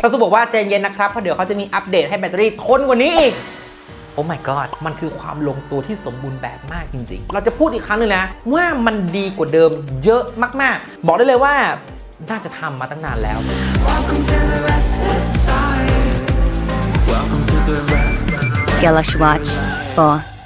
เราสุบอกว่าใจเย็นนะครับเพราะเดี๋ยวเขาจะมีอัปเดตให้แบตเตอรี่ทนกว่านี้อีกโอ้ my god มันคือความลงตัวที่สมบูรณ์แบบมากจริง ๆ เราจะพูดอีกครั้งหนึ่งนะ ว่ามันดีกว่าเดิมเยอะมากๆ บอกได้เลยว่าน่าจะทำมาตั้งนานแล้ว Galaxy Watch 4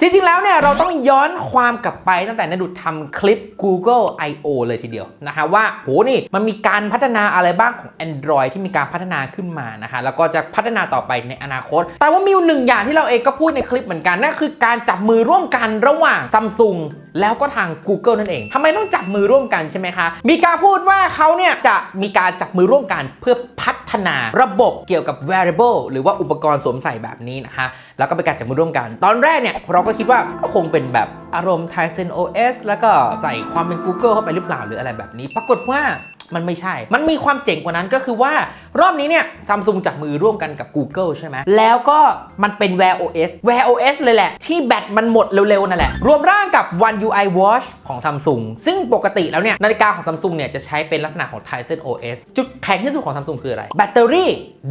จริงๆ แล้วเนี่ยเราต้องย้อนความกลับไปตั้งแต่นดุดทำคลิป Google I.O. เลยทีเดียวนะคะว่าโหนี่มันมีการพัฒนาอะไรบ้างของ Android ที่มีการพัฒนาขึ้นมานะคะแล้วก็จะพัฒนาต่อไปในอนาคต แต่ว่ามีหนึ่งอย่างที่เราเองก็พูดในคลิปเหมือนกันนั่นคือการจับมือร่วมกันระหว่าง Samsung แล้วก็ทาง Google นั่นเองทำไมต้องจับมือร่วมกันใช่ไหมคะมีการพูดว่าเขาเนี่ยจะมีการจับมือร่วมกันเพื่อพัฒนาระบบเกี่ยวกับ wearable หรือว่าอุปกรณ์สวมใส่แบบนี้นะคะแล้วก็เป็นการจับมือร่วมกัน ตอนแรกเนี่ยเราก็คิดว่าก็คงเป็นแบบอารมณ์ Tizen OS แล้วก็ใส่ความเป็น Google เข้าไปหรือเปล่าหรืออะไรแบบนี้ ปรากฏว่า มันไม่ใช่ มันมีความเจ๋งกว่านั้นก็คือว่ารอบนี้เนี่ยซัมซุงจับมือร่วมกันกับ Google ใช่ไหม แล้วก็มันเป็น Wear OS Wear OS เลยแหละ ที่แบตมันหมดเร็วๆ นั่นแหละ รวมร่างกับ One UI Watch ของ Samsung ซึ่งปกติแล้วเนี่ยนาฬิกาของ Samsung เนี่ยจะใช้เป็นลักษณะของ Tizen OS จุดแข็งที่สุดของ Samsung คืออะไร แบตเตอรี่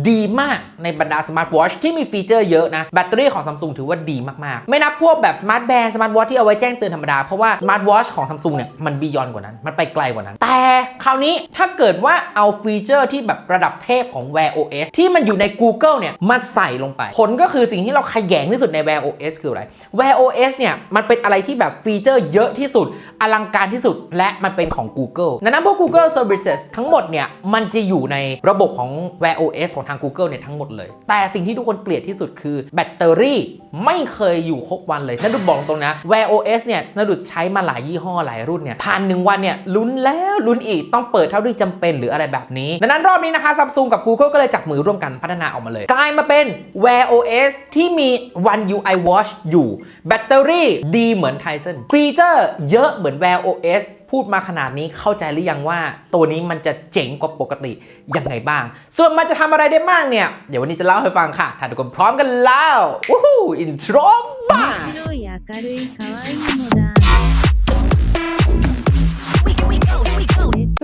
ดีมากในบรรดาสมาร์ทวอชที่มีฟีเจอร์เยอะนะ แบตเตอรี่ของ Samsung ถือว่าดีมากๆ ไม่นับพวกแบบสมาร์ทแบนด์สมาร์ทวอชที่เอาไว้แจ้งเตือนธรรมดาเพราะว่าสมาร์ทวอชของ Samsung เนี่ยมันบียอนกว่านั้น มันไปไกลกว่านั้น แต่คราวนี้ถ้าเกิดว่าเอาฟีเจอร์ที่แบบระดับเทพของ Wear OS ที่มันอยู่ใน Google เนี่ยมาใส่ลงไป ผลก็คือสิ่งที่เราขยงที่สุดใน Wear OS คืออะไร Wear OS เนี่ยมันเป็นอะไรที่แบบฟีเจอร์เยอะที่สุด อลังการที่สุดและมันเป็นของ Google ดังนั้นพวก Google Services ทั้งหมดเนี่ยมันจะอยู่ในระบบของ Wear OS ของทาง Google เนี่ยทั้งหมดเลย แต่สิ่งที่ทุกคนเกลียดที่สุดคือแบตเตอรี่ไม่เคยอยู่ครบวันเลยนั่นดูบอกตรงนะ Wear OS เนี่ยนดุดใช้มาหลายยี่ห้อหลายรุ่นเนี่ยผ่านหนึ่งวันเนี่ยลุ้นแล้วลุ้นอีกต้องเปิดท่าที่จำเป็นหรืออะไรแบบนี้ ดังนั้นรอบนี้นะคะ Samsung กับ Google ก็เลยจับมือร่วมกันพัฒนาออกมาเลย กลายมาเป็น Wear OS ที่มี One UI Watch อยู่ แบตเตอรี่ดีเหมือน Tizen ฟีเจอร์เยอะเหมือน Wear OS พูดมาขนาดนี้เข้าใจหรือยังว่าตัวนี้มันจะเจ๋งกว่าปกติยังไงบ้าง ส่วนมันจะทำอะไรได้บ้างเนี่ย เดี๋ยววันนี้จะเล่าให้ฟังค่ะถ้าทุกคนพร้อมกันแล้ววู้ฮู้อินโทรบ้า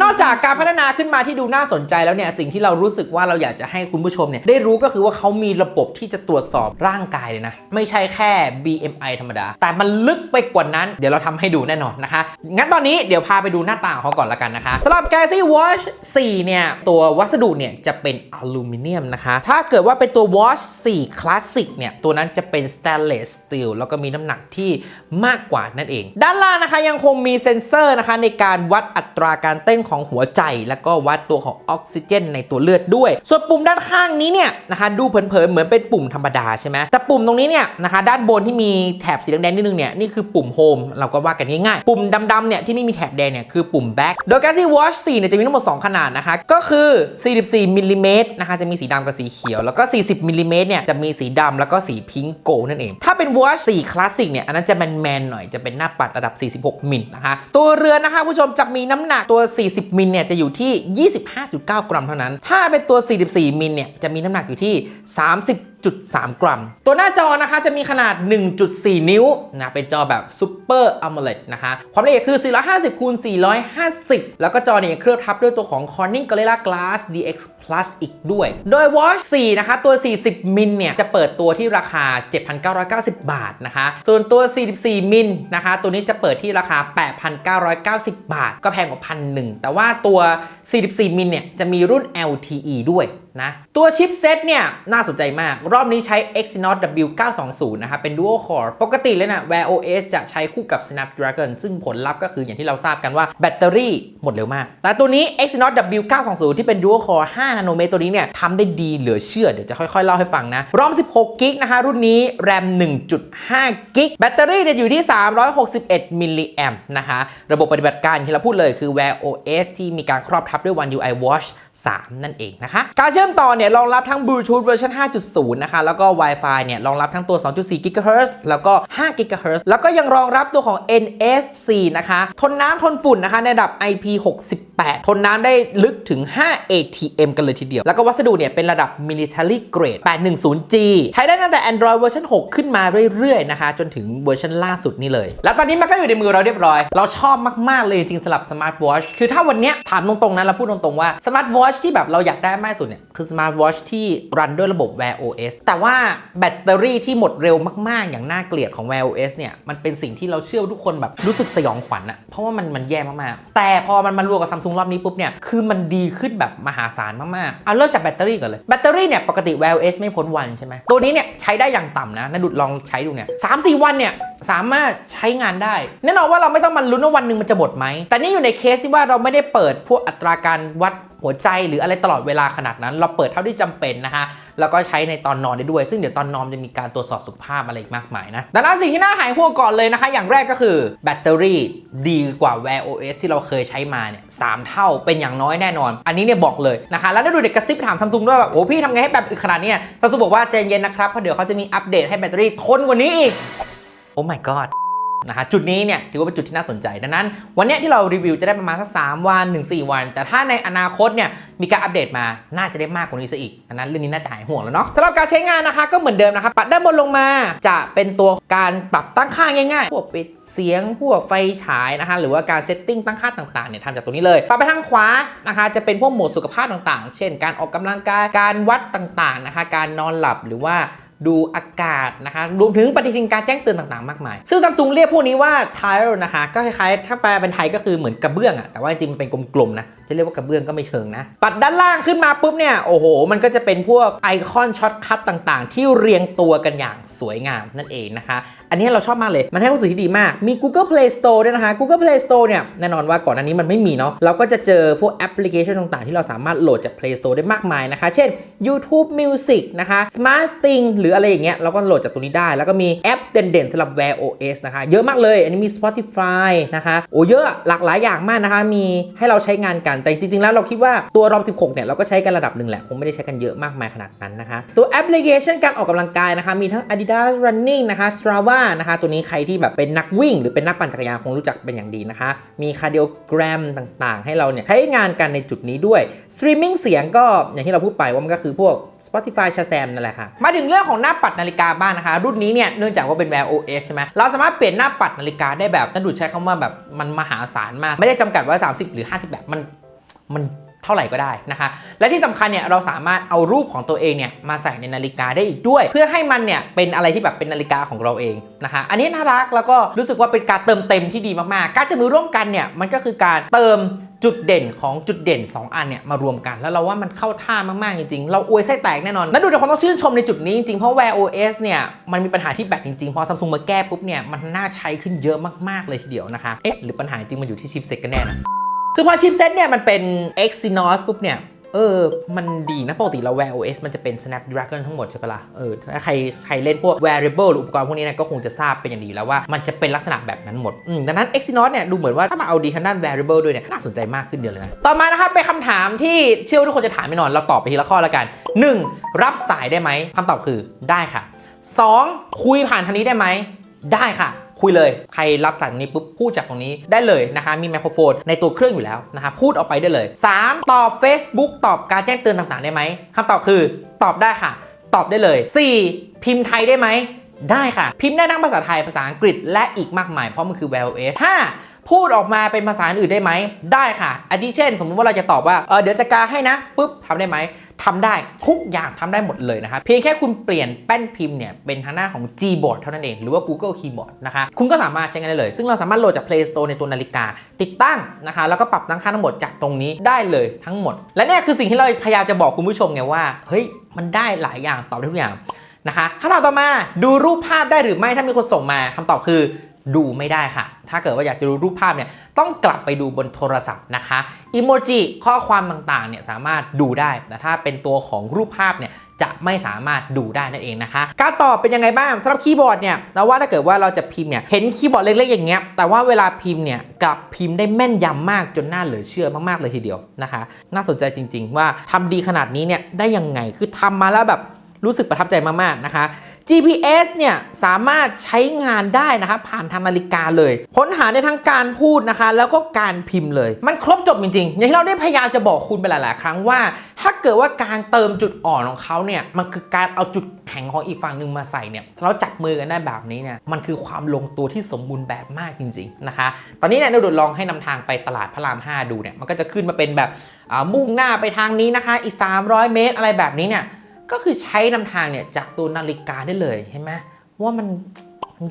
นอกจากการพัฒนาขึ้นมาที่ดูน่าสนใจแล้วเนี่ยสิ่งที่เรารู้สึกว่าเราอยากจะให้คุณผู้ชมเนี่ยได้รู้ก็คือว่าเขามีระบบที่จะตรวจสอบร่างกายเลยนะ ไม่ใช่แค่ BMI ธรรมดา แต่มันลึกไปกว่านั้น เดี๋ยวเราทำให้ดูแน่นอนนะคะ งั้นตอนนี้เดี๋ยวพาไปดูหน้าตาของเขาก่อนละกันนะคะสำหรับ Galaxy Watch 4 เนี่ย ตัววัสดุเนี่ยจะเป็นอลูมิเนียมนะคะ ถ้าเกิดว่าเป็นตัว Watch 4 Classic เนี่ย ตัวนั้นจะเป็น stainless steel แล้วก็มีน้ำหนักที่มากกว่านั่นเอง ด้านล่างนะคะยังคงมีเซ็นเซอร์นะคะในการวัดอัตราการเต้นของหัวใจ แล้วก็วัดตัวของออกซิเจน ในตัวเลือดด้วย ส่วนปุ่มด้านข้างนี้เนี่ยนะคะดูเผินๆเหมือนเป็นปุ่มธรรมดาใช่ไหมแต่ปุ่มตรงนี้เนี่ยนะคะด้านบนที่มีแถบสีแดงๆนิดนึงเนี่ยนี่คือปุ่มโฮมเราก็ว่ากันง่ายๆปุ่มดำๆเนี่ยที่ไม่มีแถบแดงเนี่ยคือปุ่ม back โดย Galaxy Watch 4เนี่ยจะมีทั้งหมด 2 ขนาดนะคะก็คือ 44มิลลิเมตรนะคะจะมีสีดำกับสีเขียว แล้วก็ 40มิลลิเมตรเนี่ยจะมีสีดำแล้วก็สีพิงโกนั่นเอง ถ้าเป็น Watch 4 Classic เนี่ยอันนั้นจะแมนๆหน่อยจะเป็นหน้าปัดระดับ 46มิลนะคะตัวเรือนนะคะผู้ชมจะมีน้ำหนักตัว 40มิลเนี่ยจะอยู่ที่ 25.9 กรัมเท่านั้น ถ้าเป็นตัว 44 มิลเนี่ยจะมีน้ำหนักอยู่ที่ 30 1.3 กรัม ตัวหน้าจอนะคะจะมีขนาด 1.4 นิ้วนะเป็นจอแบบ Super AMOLED นะคะความละเอียดคือ 450คูณ450 แล้วก็จอเนี่ยเคลือบทับด้วยตัวของ Corning Gorilla Glass DX Plus อีกด้วย โดย Watch 4 นะคะ ตัว 40 มิลเนี่ย จะเปิดตัวที่ราคา 7,990 บาทนะคะ ส่วนตัว 44 มิลนะคะ ตัวนี้จะเปิดที่ราคา 8,990 บาท ก็แพงกว่าพันหนึ่งแต่ว่าตัว 44 มิลเนี่ย จะมีรุ่น LTE ด้วยนะ ตัวชิปเซตเนี่ย น่าสนใจมาก รอบนี้ใช้ Exynos W920 นะครับ เป็น Dual Core ปกติเลยนะ Wear OS จะใช้คู่กับ Snapdragon ซึ่งผลลัพธ์ก็คืออย่างที่เราทราบกันว่าแบตเตอรี่หมดเร็วมาก แต่ตัวนี้ Exynos W920 ที่เป็น Dual Core 5 นาโนเมตรตัวนี้เนี่ยทำได้ดีเหลือเชื่อ เดี๋ยวจะค่อยๆ เล่าให้ฟังนะ ROM 16กิกนะคะ รุ่นนี้ RAM 1.5กิกแบตเตอรี่เนี่ยอยู่ที่ 361มิลลิแอมป์นะคะ ระบบปฏิบัติการที่เราพูดเลยคือ Wear OS ที่มีการครอบทับด้วย One UI Watch 3 นั่นเองนะคะ การเชื่อมต่อเนี่ยรองรับทั้ง Bluetooth เวอร์ชัน5.0 นะคะ แล้วก็ Wi-Fi เนี่ยรองรับทั้งตัว 2.4 GHz แล้วก็ 5 GHz แล้วก็ยังรองรับตัวของ NFC นะคะ ทนน้ำทนฝุ่นนะคะ ในระดับ IP68 ทนน้ำได้ลึกถึง 5 ATM กันเลยทีเดียว แล้วก็วัสดุเนี่ยเป็นระดับ Military Grade 810G ใช้ได้ตั้งแต่ Android เวอร์ชัน6 ขึ้นมาเรื่อยๆนะคะ จนถึงเวอร์ชันล่าสุดนี่เลย แล้วตอนนี้มันก็อยู่ในมือเราเรียบร้อย เราชอบมากๆเลยจริงสำหรับ Smart Watch คือถ้าวันนี้ถามตรงๆนะเราพูดตรงๆว่า Smart Watch watch ที่แบบเราอยากได้มากสุดเนี่ยคือ smart watch ที่รันด้วยระบบ Wear OS แต่ว่าแบตเตอรี่ที่หมดเร็วมากๆ อย่างน่าเกลียดของ Wear OS เนี่ยมันเป็นสิ่งที่เราเชื่อทุกคนแบบรู้สึกสยองขวัญอะเพราะว่ามันมันแย่มากๆ แต่พอมันมารวมกับ Samsung รอบนี้ปุ๊บเนี่ยคือมันดีขึ้นแบบมหาศาลมากๆ เอาเริ่มจากแบตเตอรี่ก่อนเลย แบตเตอรี่เนี่ยปกติ Wear OS ไม่พ้นวันใช่ไหมตัวนี้เนี่ยใช้ได้อย่างต่ำนะนาดุดลองใช้ดูเนี่ยสามสี่วันเนี่ยสามารถใช้งานได้ แน่นอนว่าเราไม่ต้องมาลุ้นว่าวันหนึ่งมันจะหมดไหมแต่นี่อยู่ในเคสที่ว่าเราไม่ได้เปิดพวกอัตราการวัด หัวใจหรืออะไรตลอดเวลาขนาดนั้น เราเปิดเท่าที่จำเป็นนะคะแล้วก็ใช้ในตอนนอนได้ด้วย ซึ่งเดี๋ยวตอนนอนจะมีการตรวจสอบสุขภาพอะไรอีกมากมายนะดังนั้นสิ่งที่น่าหายห่วงก่อนเลยนะคะ อย่างแรกก็คือแบตเตอรี่ดีกว่า Wear OS ที่เราเคยใช้มาเนี่ยสามเท่าเป็นอย่างน้อยแน่นอน อันนี้เนี่ยบอกเลยนะคะ แล้วได้ดูเด็กกระซิบถามซัมซุงด้วยว่าโอ้พี่ทำไงให้แบบอึขนาดเนี้ซัมซุงบอกว่าใจเย็นนะครับเพราะเดี๋ยวเขาจะมีอัปเดตให้แบตเตอรี่ทนกว่านี้อีกโอ้ my god นะคะจุดนี้เนี่ยถือว่าเป็นจุดที่น่าสนใจ ดังนั้น วันนี้ที่เรารีวิวจะได้ประมาณสักสามวันถึงสวัน แต่ถ้าในอนาคตเนี่ยมีการอัปเดตมาน่าจะได้มากกว่านี้ซะอีกดังนั้นเรื่องนี้น่าจะหายห่วงแล้วเนาะสำหรับการใช้งานนะคะก็เหมือนเดิมนะคะปัดด้านบนลงมาจะเป็นตัวการปรับตั้งค่าง่ายๆพวกปิดเสียงพวกไฟฉายนะคะหรือว่าการเซตติ้งตั้งค่าต่างๆเนี่ยทำจากตรงนี้เลยปรับไปทางขวานะคะจะเป็นพวกโหมดสุขภาพต่างๆ เช่น การออกกำลังกายการวัดต่างๆนะคะการนอนหลับหรือว่า ดูอากาศนะคะ รวมถึงปฏิทินการแจ้งเตือนต่างๆ มากมาย ซึ่งซัมซุงเรียกพวกนี้ว่า tile นะคะ ก็คล้ายๆ ถ้าแปลเป็นไทยก็คือเหมือนกระเบื้องอะแต่ว่าจริงๆมันเป็นกลมๆนะ จะเรียกว่ากระเบื้องก็ไม่เชิงนะ ปัดด้านล่างขึ้นมาปุ๊บเนี่ย โอ้โห มันก็จะเป็นพวกไอคอนช็อตคัทต่างๆ ที่เรียงตัวกันอย่างสวยงามนั่นเองนะคะ อันนี้เราชอบมากเลย มันให้รู้สึกที่ดีมาก มี Google Play Store ด้วยนะคะ Google Play Store เนี่ย แน่นอนว่าก่อนอันนี้มันไม่มีเนาะ เราก็จะเจอพวกแอปพลิเคชันต่างๆ ที่เราสามารถโหลดจาก Play Store ได้มากมายนะคะ เช่น YouTube Music นะคะ Smart Thing หรืออะไรอย่างเงี้ย เราก็โหลดจากตรงนี้ได้ แล้วก็มีแอปเด่นๆสำหรับ Wear OS นะคะ เยอะมากเลย อันนี้มี Spotify นะคะ โอ้เยอะ หลากหลายอย่างมากนะคะ มีให้เราใช้งานกัน แต่จริงๆ แล้วเราคิดว่าตัว ROM 16 เนี่ย เราก็ใช้กันระดับหนึ่งแหละ คงไม่ได้ใช้กันเยอะมากมายขนาดนั้นนะคะ ตัวแอปพลิเคชันการออกกำลังกายนะคะ มีทั้ง Adidas Running นะคะ Strava นะคะตัวนี้ใครที่แบบเป็นนักวิ่ง หรือเป็นนักปั่นจักรยานคงรู้จักเป็นอย่างดีนะคะ มีคาร์ดิโอแกรมต่างๆ ให้เราเนี่ยใช้งานกันในจุดนี้ด้วยสตรีมมิ่งเสียงก็อย่างที่เราพูดไปว่ามันก็คือพวก Spotify Shazam นั่นแหละค่ะ มาถึงเรื่องของหน้าปัดนาฬิกาบ้างนะคะ รุ่นนี้เนี่ยเนื่องจากว่าเป็น Wear OS ใช่ไหมเราสามารถเปลี่ยนหน้าปัดนาฬิกาได้แบบนั่นดูใช้คำว่าแบบมันมหาศาลมาก ไม่ได้จำกัดว่า 30 หรือ 50 แบบมันมัน เท่าไหร่ก็ได้นะคะ และที่สำคัญเนี่ยเราสามารถเอารูปของตัวเองเนี่ยมาใส่ในนาฬิกาได้อีกด้วย เพื่อให้มันเนี่ยเป็นอะไรที่แบบเป็นนาฬิกาของเราเองนะคะ อันนี้น่ารักแล้วก็รู้สึกว่าเป็นการเติมเต็มที่ดีมากๆ การจะมือร่วมกันเนี่ยมันก็คือการเติมจุดเด่นของจุดเด่น 2 อันเนี่ยมารวมกัน แล้วเราว่ามันเข้าท่ามากๆจริงๆ เราอวยไส้แตกแน่นอนนั่นดูเดี๋ยวคนต้องชื่นชมในจุดนี้จริงๆ เพราะ Wear OS เนี่ยมันมีปัญหาที่แบตจริงๆ พอซัมซุงมาแก้ปุ๊บเนี่ยมันน่าใช้ขึ้นเยอะมากๆเลยทีเดียวนะคะ เอ๊ะหรือปัญหาจริงมันอยู่ที่ชิปเซ็ตกันแน่นะ คือพอชิปเซ็ตเนี่ยมันเป็น Exynos ปุ๊บเนี่ยเออ มันดีนะ ปกติเรา Wear OS มันจะเป็น Snapdragon ทั้งหมดใช่ปะล่ะ เออ ถ้าใครใครเล่นพวก wearable หรืออุปกรณ์พวกนี้เนี่ยก็คงจะทราบเป็นอย่างดีแล้วว่ามันจะเป็นลักษณะแบบนั้นหมด อืม ดังนั้น Exynos เนี่ย ดูเหมือนว่าถ้ามาเอาดีทางด้าน wearable ด้วยเนี่ย น่าสนใจมากขึ้นเดียวเลยนะ ต่อมานะครับ เป็นคำถามที่เชื่อว่าทุกคนจะถามไม่นอน เราตอบไปทีละข้อแล้วกัน 1. รับสายได้ไหมคำตอบคือได้ค่ะ 2. คุยผ่านทางนี้ได้ไหมได้ค่ะ คุยเลย ใครรับสายตรงนี้ปุ๊บพูดจากตรงนี้ได้เลยนะคะมีไมโครโฟนในตัวเครื่องอยู่แล้วนะคะพูดออกไปได้เลย 3. ตอบ Facebook ตอบการแจ้งเตือนต่างๆ ได้ไหมคำตอบคือตอบได้ค่ะ ตอบได้เลย 4. พิมพ์ไทยได้ไหมได้ค่ะ พิมพ์ได้ทั้งภาษาไทยภาษาอังกฤษและอีกมากมายเพราะมันคือ v o s 5. พูดออกมาเป็นภาษาอื่นได้ไหม ได้ค่ะอาทิเช่น สมมุติว่าเราจะตอบว่าเออเดี๋ยวจะกาให้นะปุ๊บทำได้ไหมทำได้ทุกอย่างทำได้หมดเลยนะคะเพียงแค่คุณเปลี่ยนแป้นพิมพ์เนี่ยเป็นทางหน้าของ Gboard เท่านั้นเอง หรือว่า Google Keyboard นะคะคุณก็สามารถใช้งานได้เลย ซึ่งเราสามารถโหลดจาก Play Store ในตัวนาฬิกา ติดตั้งนะคะแล้วก็ปรับตั้งค่าทั้งหมดจากตรงนี้ได้เลยทั้งหมด และนี่คือสิ่งที่เราพยายามจะบอกคุณผู้ชมไงว่าเฮ้ยมันได้หลายอย่างตอบได้ทุกอย่างนะคะคำตอบต่อมาดูรูปภาพได้หรือไม่ถ้ามีคนส่งมาคำตอบคือ ดูไม่ได้ค่ะ ถ้าเกิดว่าอยากจะดูรูปภาพเนี่ยต้องกลับไปดูบนโทรศัพท์นะคะอิโมจิข้อความต่างๆเนี่ยสามารถดูได้ แต่ถ้าเป็นตัวของรูปภาพเนี่ยจะไม่สามารถดูได้นั่นเองนะคะ การตอบเป็นยังไงบ้างสำหรับคีย์บอร์ดเนี่ยเราว่าถ้าเกิดว่าเราจะพิมพ์เนี่ยเห็นคีย์บอร์ดเล็กๆอย่างเงี้ยแต่ว่าเวลาพิมพ์เนี่ยกลับพิมพ์ได้แม่นยำมากจนน่าเหลือเชื่อมากๆเลยทีเดียวนะคะ น่าสนใจจริง ๆ ว่าทำดีขนาดนี้เนี่ยได้ยังไงคือทำมาแล้วแบบ รู้สึกประทับใจมากๆนะคะ GPS เนี่ยสามารถใช้งานได้นะคะผ่านทางนาฬิกาเลยค้นหาในทั้งการพูดนะคะ แล้วก็การพิมพ์เลย มันครบจบจริงๆ อย่างที่เราได้พยายามจะบอกคุณไปหลายๆ ครั้งว่า ถ้าเกิดว่าการเติมจุดอ่อนของเขาเนี่ยมันคือการเอาจุดแข็งของอีกฝั่งหนึ่งมาใส่เนี่ยเราจับมือกันได้แบบนี้เนี่ยมันคือความลงตัวที่สมบูรณ์แบบมากจริงๆนะคะ ตอนนี้เนี่ยเราดูลองให้นำทางไปตลาดพระราม 5 ดูเนี่ยมันก็จะขึ้นมาเป็นแบบมุ่งหน้าไปทางนี้นะคะ อีก 300 เมตรอะไรแบบนี้เนี่ย ก็คือใช้นำทางเนี่ยจากตัวนาฬิกาได้เลยเห็นไหมว่ามัน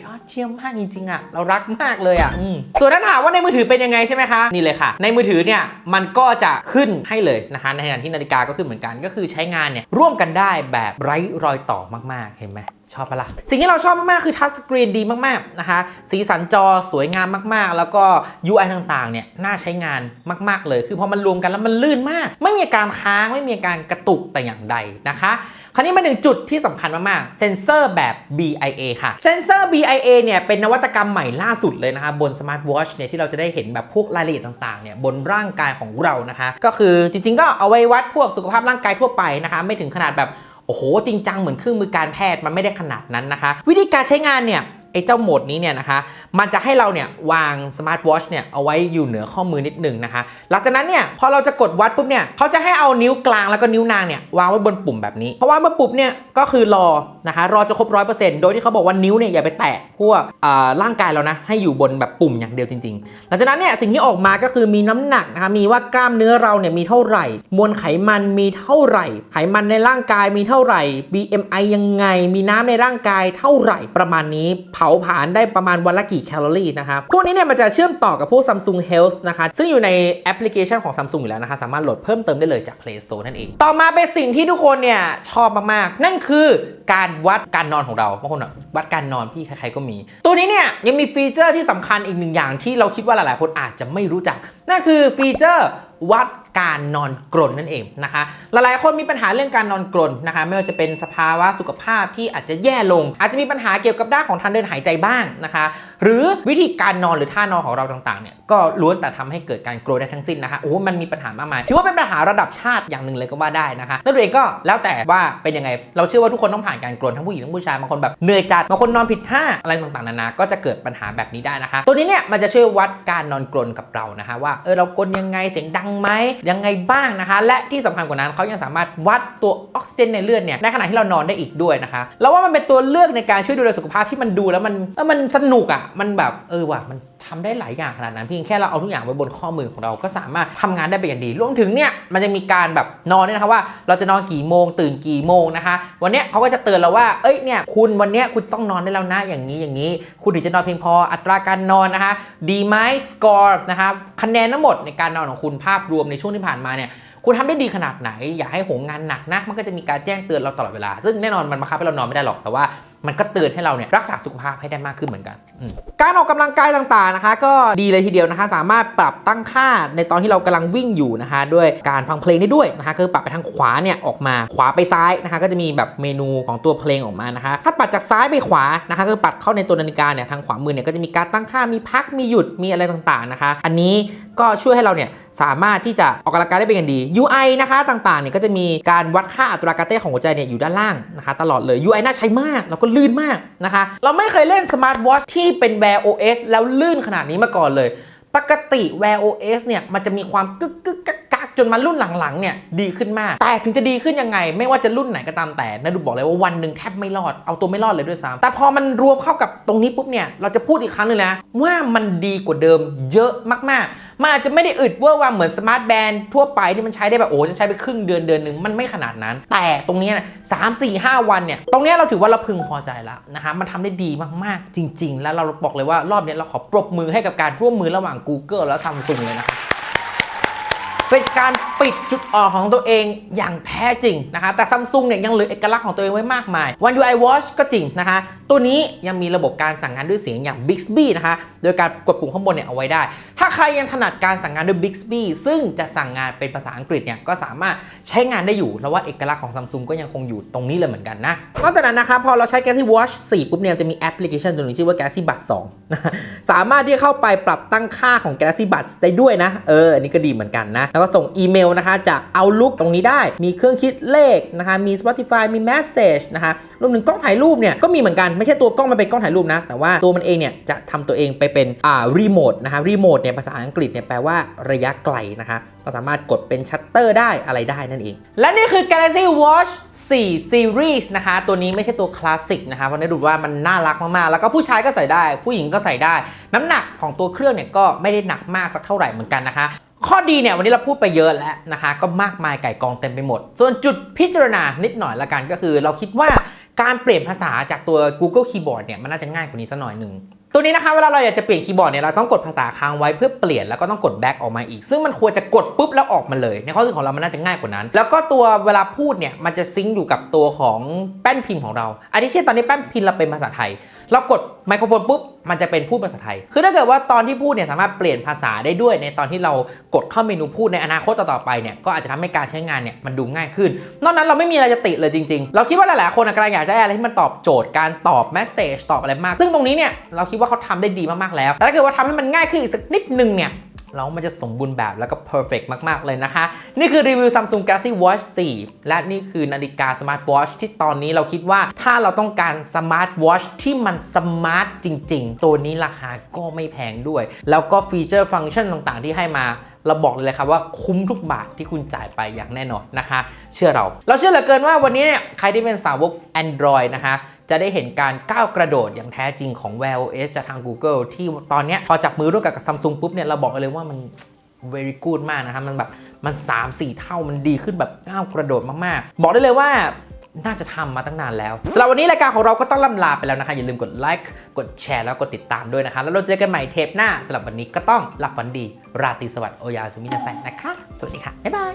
ยอดเยี่ยมมากจริงๆอะเรารักมากเลยอะอส่วนถ้าถามว่าในมือถือเป็นยังไงใช่ไหมคะ นี่เลยค่ะ ในมือถือเนี่ยมันก็จะขึ้นให้เลยนะคะ ในขณะที่นาฬิกาก็ขึ้นเหมือนกัน ก็คือใช้งานเนี่ยร่วมกันได้แบบไร้รอยต่อมากๆ เห็นไหม ชอบปะละ่ะ สิ่งที่เราชอบมากๆ คือทัชสกรีนดีมากๆ นะคะ สีสันจอสวยงามมากๆ แล้วก็ UI ต่างๆ เนี่ย น่าใช้งานมากๆ เลย คือพอมันรวมกันแล้วมันลื่นมาก ไม่มีการค้าง ไม่มีการกระตุกแต่อย่างใดนะคะ คราวนี้มาถึงจุดที่สำคัญมากๆ เซนเซอร์แบบ BIA ค่ะ เซนเซอร์ BIA เนี่ย เป็นนวัตกรรมใหม่ล่าสุดเลยนะคะ บนสมาร์ทวอชเนี่ย ที่เราจะได้เห็นแบบพวกรายละเอียดต่างๆ เนี่ย บนร่างกายของเรา นะคะ ก็คือจริงๆ ก็เอาไว้วัดพวกสุขภาพร่างกายทั่วไปนะคะ ไม่ถึงขนาดแบบ โอ้โหจริงจังเหมือนเครื่องมือการแพทย์มันไม่ได้ขนาดนั้นนะคะ วิธีการใช้งานเนี่ย ไอ้เจ้าโหมดนี้เนี่ยนะคะ มันจะให้เราเนี่ยวางสมาร์ทวอชเนี่ยเอาไว้อยู่เหนือข้อมือนิดหนึ่งนะคะ หลังจากนั้นเนี่ยพอเราจะกดวัดปุ๊บเนี่ยเขาจะให้เอานิ้วกลางแล้วก็นิ้วนางเนี่ยวางไว้บนปุ่มแบบนี้ เพราะว่าเมื่อปุ่มเนี่ยก็คือรอนะคะรอจะครบร้อยเปอร์เซ็นต์โดยที่เขาบอกว่านิ้วเนี่ยอย่าไปแตะพวกอ่าร่างกายเรานะให้อยู่บนแบบปุ่มอย่างเดียวจริงๆ หลังจากนั้นเนี่ยสิ่งที่ออกมาก็คือมีน้ำหนักนะคะมีว่ากล้ามเนื้อเราเนี่ยมีเท่าไหร่ มวลไขมันมีเท่าไหร่ ไขมันในร่างกายมีเท่าไหร่ BMI ยังไง มีน้ำในร่างกายเท่าไหร่ประมาณนี้ผาผลาญได้ประมาณวันละกี่แคลอรี่นะครับ พวกนี้เนี่ยมันจะเชื่อมต่อกับพวก Samsung Health นะคะ ซึ่งอยู่ในแอปพลิเคชันของ Samsung อยู่แล้วนะคะ สามารถโหลดเพิ่มเติมได้เลยจาก Play Store นั่นเอง ต่อมาเป็นสิ่งที่ทุกคนเนี่ยชอบมากๆ นั่นคือการวัดการนอนของเราบางคนอะ วัดการนอนพี่ใครๆก็มี ตัวนี้เนี่ยยังมีฟีเจอร์ที่สำคัญอีกหนึ่งอย่างที่เราคิดว่าหลายๆ คนอาจจะไม่รู้จัก นั่นคือฟีเจอร์วัดการนอนกรนนั่นเองนะคะ หลายๆ คนมีปัญหาเรื่องการนอนกรนนะคะ ไม่ว่าจะเป็นสภาวะสุขภาพที่อาจจะแย่ลง อาจจะมีปัญหาเกี่ยวกับด้านของทางเดินหายใจบ้างนะคะ หรือวิธีการนอนหรือท่านอนของเราต่างๆเนี่ยก็ล้วนแต่ทำให้เกิดการกรนได้ทั้งสิ้นนะคะโอ้มันมีปัญหามากมายถือว่าเป็นปัญหาระดับชาติอย่างหนึ่งเลยก็ว่าได้นะคะนั่นเองก็แล้วแต่ว่าเป็นยังไงเราเชื่อว่าทุกคนต้องผ่านการกรนทั้งผู้หญิงทั้งผู้ชายบางคนแบบเหนื่อยจัดบางคนนอนผิดท่าอะไรต่างๆนานา ก็จะเกิดปัญหาแบบนี้ได้นะคะ ตัวนี้เนี่ยมันจะช่วยวัดการนอนกรนกับเรานะคะว่าเออเรากรนยังไงเสียงดังไหมยังไงบ้างนะคะ และที่สำคัญกว่านั้นเขายังสามารถวัดตัวออกซิเจนในเลือดเนี่ยในขณะที่เรานอนได้อีกด้วยนะคะแล้วว่ามันเป็นตัวเลือกในการช่วยดูแลสุขภาพที่มันดูแล้วมันเออมันสนุกอะมันแบบเออว่ะมัน ทำได้หลายอย่างขนาดนั้นเพียงแค่เราเอาทุกอย่างไว้บนข้อมือของเราก็สามารถทำงานได้เป็นอย่างดี รวมถึงเนี่ยมันจะมีการแบบนอนด้วยนะคะว่าเราจะนอนกี่โมง ตื่นกี่โมงนะคะ วันเนี้ยเขาก็จะเตือนเราว่าเอ้ยเนี่ยคุณวันเนี้ยคุณต้องนอนได้แล้วนะอย่างนี้อย่างนี้ คุณถึงจะนอนเพียงพออัตราการนอนนะคะ ดีไหมสกอร์นะคะคะแนนทั้งหมดในการนอนของคุณภาพรวมในช่วงที่ผ่านมาเนี่ยคุณทำได้ดีขนาดไหน อย่าให้โหมงานหนักนะมันก็จะมีการแจ้งเตือนเราตลอดเวลา ซึ่งแน่นอนมันบังคับให้เรานอนไม่ได้หรอกแต่ว่า มันก็เตือนให้เราเนี่ยรักษาสุขภาพให้ได้มากขึ้นเหมือนกัน การออกกำลังกายต่างๆนะคะ ก็ดีเลยทีเดียวนะคะ สามารถปรับตั้งค่าในตอนที่เรากำลังวิ่งอยู่นะคะ ด้วยการฟังเพลงได้ด้วยนะคะคือปรับไปทางขวาเนี่ยออกมาขวาไปซ้ายนะคะ ก็จะมีแบบเมนูของตัวเพลงออกมานะคะ ถ้าปัดจากซ้ายไปขวานะคะก็ปัดเข้าในตัวนาฬิกาเนี่ยทางขวามือเนี่ยก็จะมีการตั้งค่ามีพักมีหยุดมีอะไรต่างๆนะคะ อันนี้ ก็ช่วยให้เราเนี่ยสามารถที่จะออกกำลังกายได้เป็นอย่างดี UI นะคะต่างๆเนี่ยก็จะมีการวัดค่าอัตราการเต้นของหัวใจเนี่ยอยู่ด้านล่างนะคะตลอดเลย UI น่าใช้มากแล้วก็ลื่นมากนะคะเราไม่เคยเล่นสมาร์ทวอทที่เป็น Wear OS แล้วลื่นขนาดนี้มาก่อนเลย ปกติ Wear OS เนี่ยมันจะมีความกึกกึกกักกักจนมารุ่นหลังๆเนี่ยดีขึ้นมาก แต่ถึงจะดีขึ้นยังไง ไม่ว่าจะรุ่นไหนก็ตามแต่นะดูบอกเลยว่าวันหนึ่งแทบไม่รอดเอาตัวไม่รอดเลยด้วยซ้ำแต่พอมันรวมเข้ากับตรงนี้ปุ๊บเนี่ยเราจะพูดอีกครั้งหนึงนะว่ามันดีกว่าเดิมเยอะมากๆ มันอาจจะไม่ได้อึดเวอร์วังเหมือนสมาร์ทแบนด์ทั่วไปที่มันใช้ได้แบบโอ้ฉันใช้ไปครึ่งเดือนเดือนหนึ่งมันไม่ขนาดนั้น แต่ตรงนี้นะสามสี่ห้าวันเนี่ยตรงนี้เราถือว่าเราพึงพอใจแล้วนะคะมันทำได้ดีมากๆจริง ๆ แล้วเราบอกเลยว่ารอบนี้เราขอปรบมือให้กับการร่วมมือระหว่าง Google และ Samsung เลยนะครับ เป็นการปิดจุดอ่อนของตัวเองอย่างแท้จริงนะคะแต่ซัมซุงเนี่ยยังเหลือเอกลักษณ์ของตัวเองไว้มากมาย One UI Watch ก็จริงนะคะ ตัวนี้ยังมีระบบการสั่งงานด้วยเสียงอย่าง Bixby นะคะ โดยการกดปุ่มข้างบนเนี่ยเอาไว้ได้ ถ้าใครยังถนัดการสั่งงานด้วย Bixby ซึ่งจะสั่งงานเป็นภาษาอังกฤษเนี่ยก็สามารถใช้งานได้อยู่แล้วว่าเอกลักษณ์ของซัมซุงก็ยังคงอยู่ตรงนี้เลยเหมือนกันนะนอกจากนั้นนะคะพอเราใช้ Galaxy Watch 4ปุ๊บเนี่ยจะมีแอปพลิเคชันตัวหนึงชื่อว่า Galaxy Buds 2สามารถที่เข้าไปปรับตั้งค่าของ Galaxy Buds ได้ด้วยนะเอออันนี้ก็ดีเหมือนกันนะแล้วก็ส่งอีเมลนะคะจาก Outlook ตรงนี้ได้ มีเครื่องคิดเลขนะคะ มี Spotify มี Message นะคะรวมถึงกล้องถ่ายรูปเนี่ยก็มีเหมือนกันไม่ใช่ตัวกล้องมันเป็นกล้องถ่ายรูปนะ แต่ว่าตัวมันเองเนี่ยจะทำตัวเองไปเป็นอ่ารีโมทนะคะรีโมทเนี่ยภาษาอังกฤษเนี่ยแปลว่าระยะไกลนะคะก็สามารถกดเป็นชัตเตอร์ได้อะไรได้นั่นเอง และนี่คือ Galaxy Watch 4 Series นะคะ ตัวนี้ไม่ใช่ตัวคลาสสิกนะคะเพราะได้ดูว่ามันน่ารักมาก ๆ แล้วก็ผู้ชายก็ใส่ได้ ผู้หญิงก็ใส่ได้ น้ำหนักของตัวเครื่องเนี่ยก็ไม่ได้หนักมากสักเท่าไหร่เหมือนกันนะคะ ข้อดีเนี่ยวันนี้เราพูดไปเยอะแล้วนะคะก็มากมายไก่กองเต็มไปหมด ส่วนจุดพิจารณานิดหน่อยละกันก็คือ เราคิดว่าการเปลี่ยนภาษาจากตัว Google Keyboard เนี่ยมันน่าจะง่ายกว่านี้สักหน่อยหนึ่งตัวนี้นะคะเวลาเราอยากจะเปลี่ยนคีย์บอร์ดเนี่ยเราต้องกดภาษาค้างไว้เพื่อเปลี่ยนแล้วก็ต้องกดแบ็กออกมาอีก ซึ่งมันควรจะกดปุ๊บแล้วออกมาเลย ในข้อสึกของเรามันน่าจะง่ายกว่านั้น แล้วก็ตัวเวลาพูดเนี่ยมันจะซิงก์อยู่กับตัวของแป้นพิมพ์ของเราอันนี้เช่นตอนนี้แป้นพิมพ์เราเป็นภาษาไทย เรากดไมโครโฟนปุ๊บมันจะเป็นพูดภาษาไทย คือถ้าเกิดว่าตอนที่พูดเนี่ยสามารถเปลี่ยนภาษาได้ด้วย ในตอนที่เรากดเข้าเมนูพูดในอนาคตต่อๆไปเนี่ยก็อาจจะทำให้การใช้งานเนี่ยมันดูง่ายขึ้น นอกนั้นเราไม่มีอะไรจะติเลยจริงๆ เราคิดว่าหลายๆคนกำลังอยากได้อะไรที่มันตอบโจทย์การตอบแมสเซจตอบอะไรมาก ซึ่งตรงนี้เนี่ยเราคิดว่าเขาทำได้ดีมากๆแล้วแต่ถ้าเกิดว่าทำให้มันง่ายขึ้นอีกสักนิดนึงเนี่ย เรามันจะสมบูรณ์แบบแล้วก็ perfect มาก ๆ เลยนะคะ นี่คือรีวิว Samsung Galaxy Watch 4 และนี่คือนาฬิกา Smart Watch ที่ตอนนี้เราคิดว่าถ้าเราต้องการ Smart Watch ที่มันสมาร์ทจริง ๆ ตัวนี้ราคาก็ไม่แพงด้วย แล้วก็ฟีเจอร์ฟังก์ชันต่างๆ ที่ให้มาเราบอกเลยครับว่าคุ้มทุกบาทที่คุณจ่ายไปอย่างแน่นอนนะคะ เชื่อเรา เราเชื่อเหลือเกินว่าวันนี้เนี่ยใครที่เป็นสาวก Android นะคะ จะได้เห็นการก้าวกระโดดอย่างแท้จริงของ Wear OS จากทาง Google ที่ตอนนี้พอจับมือร่วมกับ Samsung ปุ๊บเนี่ยเราบอกเลยว่ามัน very good มากนะครับ มันแบบมัน 3-4 เท่ามันดีขึ้นแบบก้าวกระโดดมากๆ บอกได้เลยว่าน่าจะทำมาตั้งนานแล้วสำหรับวันนี้รายการของเราก็ต้องล่ำลาไปแล้วนะคะ อย่าลืมกดไลค์กดแชร์แล้วกดติดตามด้วยนะคะ แล้วเราเจอกันใหม่เทปหน้าสำหรับวันนี้ก็ต้องหลับฝันดี ราตรีสวัสดิ์โอยาสุมินาไซนะคะ สวัสดีค่ะ บ๊ายบาย